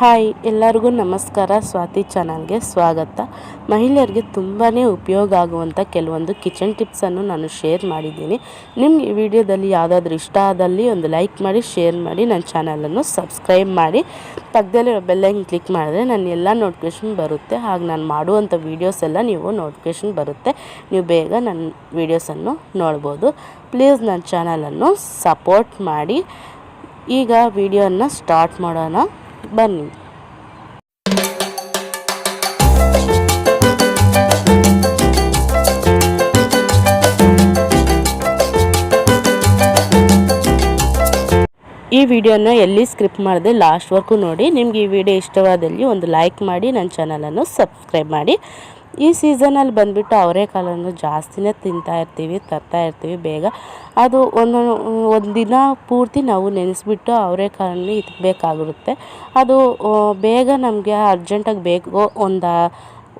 Hi, ಎಲ್ಲರಿಗೂ ನಮಸ್ಕಾರ. ಸ್ವಾತಿ ಚಾನಲ್ಗೆ ಸ್ವಾಗತ. ಮಹಿಳೆಯರಿಗೆ ತುಂಬಾ ಉಪಯೋಗ ಆಗುವಂಥ ಕೆಲವೊಂದು ಕಿಚನ್ ಟಿಪ್ಸನ್ನು ನಾನು ಶೇರ್ ಮಾಡಿದ್ದೀನಿ. ನಿಮ್ಗೆ ಈ ವಿಡಿಯೋದಲ್ಲಿ ಯಾವುದಾದ್ರೂ ಇಷ್ಟ ಆದಲ್ಲಿ ಒಂದು ಲೈಕ್ ಮಾಡಿ, ಶೇರ್ ಮಾಡಿ, ನನ್ನ ಚಾನಲನ್ನು ಸಬ್ಸ್ಕ್ರೈಬ್ ಮಾಡಿ. ಪಕ್ಕದಲ್ಲಿ ಬೆಲ್ಲೈನ್ ಕ್ಲಿಕ್ ಮಾಡಿದ್ರೆ ನನ್ನ ಎಲ್ಲ ನೋಟಿಫಿಕೇಷನ್ ಬರುತ್ತೆ. ಹಾಗೆ ನಾನು ಮಾಡುವಂಥ ವೀಡಿಯೋಸ್ ಎಲ್ಲ ನೀವು ನೋಟಿಫಿಕೇಷನ್ ಬರುತ್ತೆ. ನೀವು ಬೇಗ ನನ್ನ ವೀಡಿಯೋಸನ್ನು ನೋಡ್ಬೋದು. ಪ್ಲೀಸ್ ನನ್ನ ಚಾನಲನ್ನು ಸಪೋರ್ಟ್ ಮಾಡಿ. ಈಗ ವಿಡಿಯೋನ ಸ್ಟಾರ್ಟ್ ಮಾಡೋಣ. ಬನ್ನಿ. ಈ ವಿಡಿಯೋನ ಎಲ್ಲಿ ಸ್ಕ್ರಿಪ್ಟ್ ಮಾಡಿದೆ ಲಾಸ್ಟ್ವರೆಗೂ ನೋಡಿ. ನಿಮ್ಗೆ ಈ ವಿಡಿಯೋ ಇಷ್ಟವಾದಲ್ಲಿ ಒಂದು ಲೈಕ್ ಮಾಡಿ, ನನ್ನ ಚಾನಲನ್ನು ಸಬ್ಸ್ಕ್ರೈಬ್ ಮಾಡಿ. ಈ ಸೀಸನಲ್ಲಿ ಬಂದುಬಿಟ್ಟು ಅವರೆಕಾಳನ್ನು ಜಾಸ್ತಿನೇ ತಿಂತಾ ಇರ್ತೀವಿ, ತರ್ತಾ ಇರ್ತೀವಿ ಬೇಗ. ಅದು ಒಂದು ಒಂದು ದಿನ ಪೂರ್ತಿ ನಾವು ನೆನೆಸ್ಬಿಟ್ಟು ಅವರೆಕಾಳನ್ನು ಇಟ್ಬೇಕಾಗಿರುತ್ತೆ ಅದು ಬೇಗ ನಮಗೆ ಅರ್ಜೆಂಟಾಗಿ ಬೇಕು ಒಂದು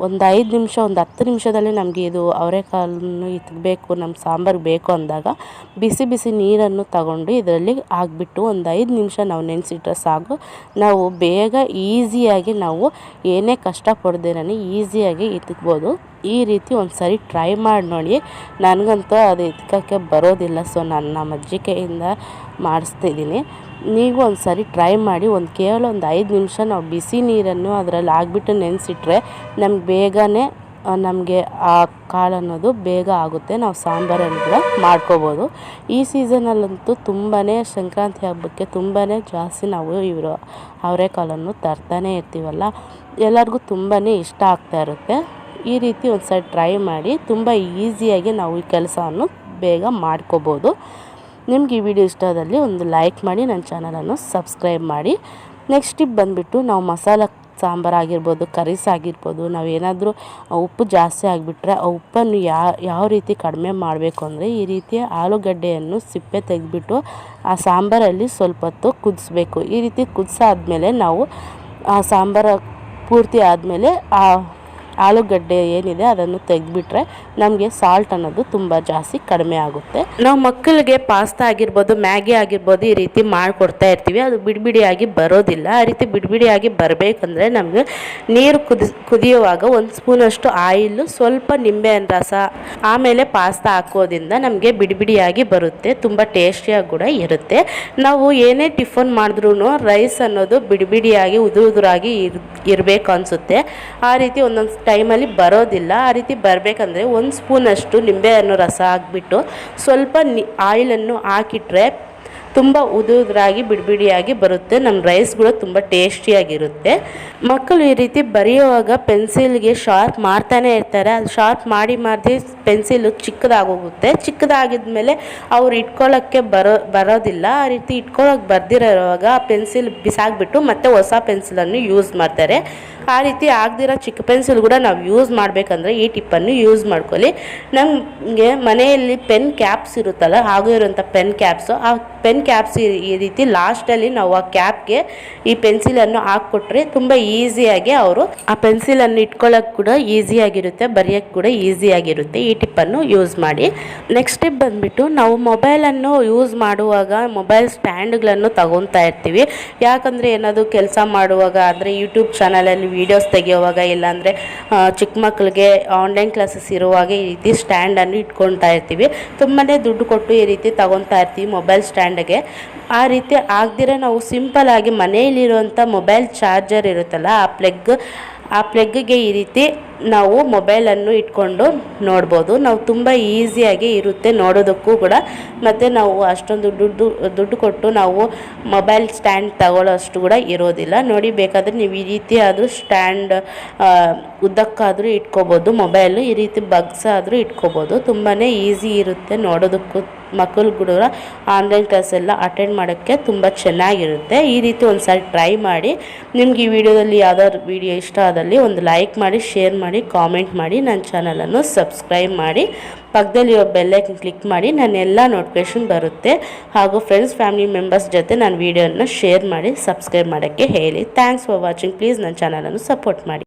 ಒಂದು ಐದು ನಿಮಿಷ, ಒಂದು ಹತ್ತು ನಿಮಿಷದಲ್ಲಿ ನಮಗೆ ಇದು ಅವರೆಕಾಳನ್ನು ಇತ್ತಬೇಕು ನಮ್ಮ ಸಾಂಬಾರು ಬೇಕು ಅಂದಾಗ ಬಿಸಿ ಬಿಸಿ ನೀರನ್ನು ತಗೊಂಡು ಇದರಲ್ಲಿ ಹಾಕ್ಬಿಟ್ಟು ಒಂದು ಐದು ನಿಮಿಷ ನಾವು ನೆನೆಸಿಟ್ರೆ ಸಾಕು. ನಾವು ಬೇಗ ಈಸಿಯಾಗಿ ನಾವು ಏನೇ ಕಷ್ಟಪಡ್ದೇನೆ ಈಸಿಯಾಗಿ ಎತ್ತಿಕ್ಬೋದು ಈ ರೀತಿ ಒಂದು ಸರಿ ಟ್ರೈ ಮಾಡಿ ನೋಡಿ. ನನಗಂತೂ ಅದು ಇಟ್ಕೋಕ್ಕೆ ಬರೋದಿಲ್ಲ. ಸೊ, ನನ್ನ ನಮ್ಮ ಮಾಡಿಸ್ತಿದ್ದೀನಿ ನೀವು ಒಂದು ಸಾರಿ ಟ್ರೈ ಮಾಡಿ, ಒಂದು ಕೇವಲ ಒಂದು ಐದು ನಿಮಿಷ ನಾವು ಬಿಸಿ ನೀರನ್ನು ಅದರಲ್ಲಿ ಹಾಕ್ಬಿಟ್ಟು ನೆನೆಸಿಟ್ರೆ ನಮ್ಗೆ ಬೇಗನೆ ನಮಗೆ ಆ ಕಾಳು ಅನ್ನೋದು ಬೇಗ ಆಗುತ್ತೆ. ನಾವು ಸಾಂಬಾರನ್ನು ಕೂಡ ಮಾಡ್ಕೋಬೋದು. ಈ ಸೀಸನಲ್ಲಂತೂ ತುಂಬಾ ಸಂಕ್ರಾಂತಿ ಹಬ್ಬಕ್ಕೆ ತುಂಬಾ ಜಾಸ್ತಿ ನಾವು ಇವರು ಅವರೆಕಾಳನ್ನು ತರ್ತಾನೆ ಇರ್ತೀವಲ್ಲ. ಎಲ್ಲರಿಗೂ ತುಂಬಾ ಇಷ್ಟ ಆಗ್ತಾ ಇರುತ್ತೆ. ಈ ರೀತಿ ಒಂದು ಸರಿ ಟ್ರೈ ಮಾಡಿ, ತುಂಬ ಈಸಿಯಾಗಿ ನಾವು ಈ ಕೆಲಸವನ್ನು ಬೇಗ ಮಾಡ್ಕೋಬೋದು. ನಿಮ್ಗೆ ಈ ವಿಡಿಯೋ ಇಷ್ಟ ಆದಲ್ಲಿ ಒಂದು ಲೈಕ್ ಮಾಡಿ ನನ್ನ ಚಾನಲನ್ನು ಸಬ್ಸ್ಕ್ರೈಬ್ ಮಾಡಿ. ನೆಕ್ಸ್ಟ್ ಟಿಪ್ ಬಂದುಬಿಟ್ಟು ನಾವು ಮಸಾಲ ಸಾಂಬಾರು ಆಗಿರ್ಬೋದು, ಕರೀಸ್ ಆಗಿರ್ಬೋದು, ನಾವು ಏನಾದರೂ ಉಪ್ಪು ಜಾಸ್ತಿ ಆಗಿಬಿಟ್ರೆ ಆ ಉಪ್ಪನ್ನು ಯಾವ ಯಾವ ರೀತಿ ಕಡಿಮೆ ಮಾಡಬೇಕು ಅಂದರೆ ಈ ರೀತಿಯ ಆಲೂಗಡ್ಡೆಯನ್ನು ಸಿಪ್ಪೆ ತೆಗೆದ್ಬಿಟ್ಟು ಆ ಸಾಂಬಾರಲ್ಲಿ ಸ್ವಲ್ಪ ಹೊತ್ತು ಕುದಿಸ್ಬೇಕು. ಈ ರೀತಿ ಕುದಿಸಾದ್ಮೇಲೆ ನಾವು ಆ ಸಾಂಬಾರು ಪೂರ್ತಿ ಆದಮೇಲೆ ಆ ಆಲೂಗಡ್ಡೆ ಏನಿದೆ ಅದನ್ನು ತೆಗೆದ್ಬಿಟ್ರೆ ನಮಗೆ ಸಾಲ್ಟ್ ಅನ್ನೋದು ತುಂಬ ಜಾಸ್ತಿ ಕಡಿಮೆ ಆಗುತ್ತೆ. ನಾವು ಮಕ್ಕಳಿಗೆ ಪಾಸ್ತಾ ಆಗಿರ್ಬೋದು, ಮ್ಯಾಗಿ ಆಗಿರ್ಬೋದು ಈ ರೀತಿ ಮಾಡಿಕೊಡ್ತಾ ಇರ್ತೀವಿ. ಅದು ಬಿಡಿಬಿಡಿಯಾಗಿ ಬರೋದಿಲ್ಲ. ಆ ರೀತಿ ಬಿಡಿಬಿಡಿಯಾಗಿ ಬರಬೇಕಂದ್ರೆ ನಮಗೆ ನೀರು ಕುದಿ, ಕುದಿಯುವಾಗ ಒಂದು ಸ್ಪೂನಷ್ಟು ಆಯಿಲು, ಸ್ವಲ್ಪ ನಿಂಬೆಹಣ್ಣು ರಸ, ಆಮೇಲೆ ಪಾಸ್ತಾ ಹಾಕೋದ್ರಿಂದ ನಮಗೆ ಬಿಡಿಬಿಡಿಯಾಗಿ ಬರುತ್ತೆ. ತುಂಬ ಟೇಸ್ಟಿಯಾಗಿ ಕೂಡ ಇರುತ್ತೆ. ನಾವು ಏನೇ ಟಿಫನ್ ಮಾಡಿದ್ರೂ ರೈಸ್ ಅನ್ನೋದು ಬಿಡಿಬಿಡಿಯಾಗಿ ಉದುರು ಉದುರಾಗಿ ಇರ್, ಇರಬೇಕು ಅನಿಸುತ್ತೆ. ಆ ರೀತಿ ಒಂದೊಂದು ಟೈಮಲ್ಲಿ ಬರೋದಿಲ್ಲ. ಆ ರೀತಿ ಬರಬೇಕಂದ್ರೆ ಒಂದು ಸ್ಪೂನಷ್ಟು ನಿಂಬೆಹಣ್ಣು ರಸ ಹಾಕ್ಬಿಟ್ಟು ಸ್ವಲ್ಪ ನಿ, ಆಯಿಲನ್ನು ಹಾಕಿಟ್ರೆ ತುಂಬ ಉದುರಾಗಿ, ಬಿಡಿಬಿಡಿಯಾಗಿ ಬರುತ್ತೆ. ನಮ್ಮ ರೈಸ್ಗಳು ತುಂಬ ಟೇಸ್ಟಿಯಾಗಿರುತ್ತೆ. ಮಕ್ಕಳು ಈ ರೀತಿ ಬರೆಯುವಾಗ ಪೆನ್ಸಿಲ್ಗೆ ಶಾರ್ಪ್ ಮಾಡ್ತಾನೆ ಇರ್ತಾರೆ. ಅದು ಶಾರ್ಪ್ ಮಾಡಿ ಮಾಡಿ ಪೆನ್ಸಿಲು ಚಿಕ್ಕದಾಗೋಗುತ್ತೆ. ಚಿಕ್ಕದಾಗಿದ್ಮೇಲೆ ಅವ್ರು ಇಟ್ಕೊಳ್ಳೋಕ್ಕೆ ಬರೋ, ಬರೋದಿಲ್ಲ. ಆ ರೀತಿ ಇಟ್ಕೊಳ್ಳೋಕೆ ಬರ್ದಿರೋವಾಗ ಆ ಪೆನ್ಸಿಲ್ ಬಿಸಾಕ್ಬಿಟ್ಟು ಮತ್ತೆ ಹೊಸ ಪೆನ್ಸಿಲನ್ನು ಯೂಸ್ ಮಾಡ್ತಾರೆ. ಆ ರೀತಿ ಆಗದಿರೋ ಚಿಕ್ಕ ಪೆನ್ಸಿಲ್ ಕೂಡ ನಾವು ಯೂಸ್ ಮಾಡಬೇಕಂದ್ರೆ ಈ ಟಿಪ್ಪನ್ನು ಯೂಸ್ ಮಾಡ್ಕೊಳ್ಳಿ. ನಮಗೆ ಮನೆಯಲ್ಲಿ ಪೆನ್ ಕ್ಯಾಪ್ಸ್ ಇರುತ್ತಲ್ಲ, ಹಾಗೂ ಇರುವಂಥ ಪೆನ್ ಕ್ಯಾಪ್ಸು ಆ ಪೆನ್ ಕ್ಯಾಪ್ಸ್ ಈ ರೀತಿ ಲಾಸ್ಟಲ್ಲಿ ನಾವು ಆ ಕ್ಯಾಪ್ಗೆ ಈ ಪೆನ್ಸಿಲನ್ನು ಹಾಕ್ಕೊಟ್ರೆ ತುಂಬ ಈಸಿಯಾಗಿ ಅವರು ಆ ಪೆನ್ಸಿಲನ್ನು ಇಟ್ಕೊಳ್ಳೋಕೆ ಕೂಡ ಈಸಿಯಾಗಿರುತ್ತೆ ಬರೆಯೋಕ್ಕೆ ಕೂಡ ಈಸಿಯಾಗಿರುತ್ತೆ ಈ ಟಿಪ್ಪನ್ನು ಯೂಸ್ ಮಾಡಿ. ನೆಕ್ಸ್ಟ್ ಟಿಪ್ ಬಂದುಬಿಟ್ಟು ನಾವು ಮೊಬೈಲನ್ನು ಯೂಸ್ ಮಾಡುವಾಗ ಮೊಬೈಲ್ ಸ್ಟ್ಯಾಂಡ್ಗಳನ್ನು ತಗೊತಾ ಇರ್ತೀವಿ. ಯಾಕಂದರೆ ಏನಾದರೂ ಕೆಲಸ ಮಾಡುವಾಗ, ಅಂದರೆ ಯೂಟ್ಯೂಬ್ ಚಾನಲಲ್ಲಿ ವೀಡಿಯೋಸ್ ತೆಗೆಯುವಾಗ ಇಲ್ಲಾಂದರೆ ಚಿಕ್ಕ ಮಕ್ಕಳಿಗೆ ಆನ್ಲೈನ್ ಕ್ಲಾಸಸ್ ಇರುವಾಗ ಈ ರೀತಿ ಸ್ಟ್ಯಾಂಡನ್ನು ಇಟ್ಕೊತಾ ಇರ್ತೀವಿ. ತುಂಬಾ ದುಡ್ಡು ಕೊಟ್ಟು ಈ ರೀತಿ ತಗೊತಾ ಇರ್ತೀವಿ ಮೊಬೈಲ್ ಸ್ಟ್ಯಾಂಡ್ಗೆ ಆ ರೀತಿ ಆಗದಿರೋ ನಾವು ಸಿಂಪಲ್ಲಾಗಿ ಮನೆಯಲ್ಲಿರುವಂಥ ಮೊಬೈಲ್ ಚಾರ್ಜರ್ ಇರುತ್ತಲ್ಲ, ಆ ಪ್ಲಗ್ ಆ ಪ್ಲಗ್ಗೆ ಈ ರೀತಿ ನಾವು ಮೊಬೈಲನ್ನು ಇಟ್ಕೊಂಡು ನೋಡ್ಬೋದು. ನಾವು ತುಂಬ ಈಸಿಯಾಗಿ ಇರುತ್ತೆ ನೋಡೋದಕ್ಕೂ ಕೂಡ. ಮತ್ತು ನಾವು ಅಷ್ಟೊಂದು ದುಡ್ಡು ದುಡ್ಡು ಕೊಟ್ಟು ನಾವು ಮೊಬೈಲ್ ಸ್ಟ್ಯಾಂಡ್ ತಗೊಳ್ಳೋ ಅಷ್ಟು ಕೂಡ ಇರೋದಿಲ್ಲ. ನೋಡಿ, ಬೇಕಾದರೆ ನೀವು ಈ ರೀತಿ ಆದರೂ ಸ್ಟ್ಯಾಂಡ್ ಉದ್ದಕ್ಕಾದರೂ ಇಟ್ಕೋಬೋದು. ಮೊಬೈಲು ಈ ರೀತಿ ಬಗ್ಸ್ ಆದರೂ ಇಟ್ಕೋಬೋದು. ತುಂಬಾ ಈಸಿ ಇರುತ್ತೆ ನೋಡೋದಕ್ಕೂ ಮಕ್ಕಳು ಕೂಡ ಆನ್ಲೈನ್ ಕ್ಲಾಸ್ ಎಲ್ಲ ಅಟೆಂಡ್ ಮಾಡೋಕ್ಕೆ ತುಂಬ ಚೆನ್ನಾಗಿರುತ್ತೆ. ಈ ರೀತಿ ಒಂದು ಸಾರಿ ಟ್ರೈ ಮಾಡಿ. ನಿಮ್ಗೆ ಈ ವಿಡಿಯೋದಲ್ಲಿ ಯಾವ್ದಾದ್ರು ವಿಡಿಯೋ ಇಷ್ಟ ಆದಲ್ಲಿ ಒಂದು ಲೈಕ್ ಮಾಡಿ ಶೇರ್ ಮಾಡಿ ಕಾಮೆಂಟ್ ಮಾಡಿ ನನ್ನ ಚಾನಲನ್ನು ಸಬ್ಸ್ಕ್ರೈಬ್ ಮಾಡಿ. ಪಕ್ಕದಲ್ಲಿರೋ ಬೆಲ್ಲೈಕನ್ ಕ್ಲಿಕ್ ಮಾಡಿ ನನ್ನ ಎಲ್ಲ ನೋಟಿಫಿಕೇಷನ್ ಬರುತ್ತೆ. ಹಾಗೂ ಫ್ರೆಂಡ್ಸ್ ಫ್ಯಾಮಿಲಿ ಮೆಂಬರ್ಸ್ ಜೊತೆ ನಾನು ವೀಡಿಯೋನ ಶೇರ್ ಮಾಡಿ ಸಬ್ಸ್ಕ್ರೈಬ್ ಮಾಡೋಕ್ಕೆ ಹೇಳಿ. ಥ್ಯಾಂಕ್ಸ್ ಫಾರ್ ವಾಚಿಂಗ್ ಪ್ಲೀಸ್ ನನ್ನ ಚಾನಲನ್ನು ಸಪೋರ್ಟ್ ಮಾಡಿ.